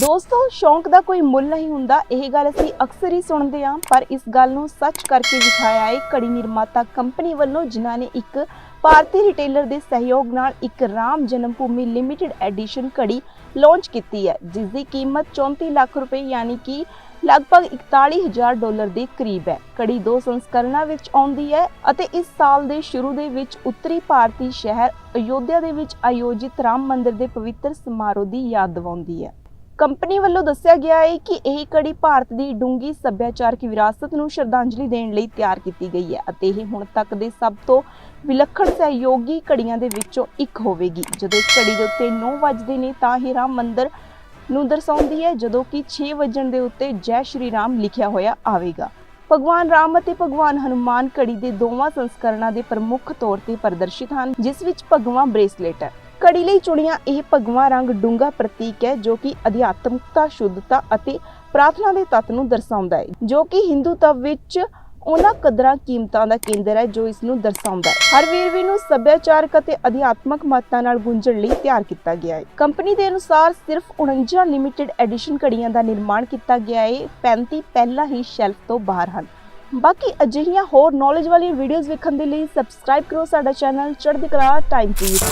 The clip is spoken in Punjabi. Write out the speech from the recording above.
ਦੋਸਤੋ, ਸ਼ੌਂਕ ਦਾ ਕੋਈ ਮੁੱਲ ਨਹੀਂ ਹੁੰਦਾ। ਇਹ ਗੱਲ ਅਸੀਂ ਅਕਸਰ ਹੀ ਸੁਣਦੇ ਹਾਂ, ਪਰ ਇਸ ਗੱਲ ਨੂੰ ਸੱਚ ਕਰਕੇ ਵਿਖਾਇਆ ਹੈ, ਘੜੀ ਨਿਰਮਾਤਾ ਕੰਪਨੀ ਵੱਲੋਂ, ਜਿਨ੍ਹਾਂ ਨੇ ਇੱਕ ਭਾਰਤੀ ਰਿਟੇਲਰ ਦੇ ਸਹਿਯੋਗ ਨਾਲ ਇੱਕ ਰਾਮ ਜਨਮ ਭੂਮੀ ਲਿਮਿਟਿਡ ਐਡੀਸ਼ਨ ਘੜੀ ਲਾਂਚ ਕੀਤੀ ਹੈ ਜਿਸ ਦੀ ਕੀਮਤ 34 ਲੱਖ ਰੁਪਏ, ਯਾਨੀ ਕਿ ਲਗਭਗ 41000 ਡਾਲਰ ਦੇ ਕਰੀਬ ਹੈ। ਘੜੀ ਦੋ ਸੰਸਕਰਣਾਂ ਵਿੱਚ ਆਉਂਦੀ ਹੈ ਅਤੇ ਇਸ ਸਾਲ ਦੇ ਸ਼ੁਰੂ ਦੇ ਵਿੱਚ ਉੱਤਰੀ ਭਾਰਤੀ ਸ਼ਹਿਰ ਅਯੋਧਿਆ ਦੇ ਵਿੱਚ ਆਯੋਜਿਤ ਰਾਮ ਮੰਦਿਰ ਦੇ ਪਵਿੱਤਰ ਸਮਾਰੋਹ ਦੀ ਯਾਦ ਦਿਵਾਉਂਦੀ ਹੈ। ਕੰਪਨੀ ਵੱਲੋਂ ਦੱਸਿਆ ਗਿਆ ਹੈ ਕਿ ਇਹ ਕੜੀ ਭਾਰਤ ਦੀ ਡੂੰਗੀ ਸੱਭਿਆਚਾਰਕ ਵਿਰਾਸਤ ਨੂੰ ਸ਼ਰਧਾਂਜਲੀ ਦੇਣ ਲਈ ਤਿਆਰ ਕੀਤੀ ਗਈ ਹੈ ਅਤੇ ਇਹ ਹੁਣ ਤੱਕ ਦੇ ਸਭ ਤੋਂ ਵਿਲੱਖਣ ਸਹਿਯੋਗੀ ਕੜੀਆਂ ਦੇ ਵਿੱਚੋਂ ਇੱਕ ਹੋਵੇਗੀ। ਜਦੋਂ ਇਸ ਕੜੀ ਦੇ ਉੱਤੇ 9 ਵਜਦੇ ਨੇ ਤਾਂ ਇਹ ਰਾਮ ਮੰਦਿਰ ਨੂੰ ਦਰਸਾਉਂਦੀ ਹੈ, ਜਦੋਂ ਕਿ 6 ਵਜਣ ਦੇ ਉੱਤੇ ਜੈ ਸ਼੍ਰੀ ਰਾਮ ਲਿਖਿਆ ਹੋਇਆ ਆਵੇਗਾ। ਭਗਵਾਨ ਰਾਮ ਅਤੇ ਭਗਵਾਨ ਹਨੂਮਾਨ ਕੜੀ ਦੇ ਦੋਵਾਂ ਸੰਸਕਰਣਾਂ ਦੇ ਪ੍ਰਮੁੱਖ ਤੌਰ ਤੇ ਪ੍ਰਦਰਸ਼ਿਤ ਹਨ, ਜਿਸ ਵਿੱਚ ਭਗਵਾਂ ਬ੍ਰੇਸਲੇਟ ਹੈ। ਕੜੀ ਲਈ ਚੁਣਿਆ ਇਹ ਭਗਵਾਂ ਰੰਗ ਡੂੰਗਾ ਪ੍ਰਤੀਕ ਹੈ ਜੋ ਕਿ ਅਧਿਆਤਮਕਤਾ, ਸ਼ੁੱਧਤਾ ਅਤੇ ਪ੍ਰਾਰਥਨਾ ਦੇ ਤੱਤ ਨੂੰ ਦਰਸਾਉਂਦਾ ਹੈ, ਜੋ ਕਿ ਹਿੰਦੂ ਤਵ ਵਿੱਚ ਉਹਨਾਂ ਕਦਰਾਂ ਕੀਮਤਾਂ ਦਾ ਕੇਂਦਰ ਹੈ ਜੋ ਇਸ ਨੂੰ ਦਰਸਾਉਂਦਾ ਹੈ। ਹਰ ਵੀਰਵੀ ਨੂੰ ਸੱਭਿਆਚਾਰਕ ਅਤੇ ਅਧਿਆਤਮਕ ਮਹੱਤਤਾ ਨਾਲ ਗੁੰਝਣ ਲਈ ਤਿਆਰ ਕੀਤਾ ਗਿਆ ਹੈ। ਕੰਪਨੀ ਦੇ ਅਨੁਸਾਰ ਸਿਰਫ 49 ਲਿਮਿਟਿਡ ਐਡੀਸ਼ਨ ਘੜੀਆਂ ਦਾ ਨਿਰਮਾਣ ਕੀਤਾ ਗਿਆ ਹੈ 35 ਪਹਿਲਾਂ ਹੀ ਸ਼ੈਲਫ ਤੋਂ ਬਾਹਰ ਹਨ। ਬਾਕੀ ਅਜਿਹੀਆਂ ਹੋਰ ਨੌਲੇਜ ਵਾਲੀਆਂ ਵੀਡੀਓਜ਼ ਵੇਖਣ ਦੇ ਲਈ ਸਬਸਕ੍ਰਾਈਬ ਕਰੋ ਸਾਡਾ ਚੈਨਲ ਚੜ੍ਹਦੀ ਕਲਾ ਟਾਈਮ ਪੀਸ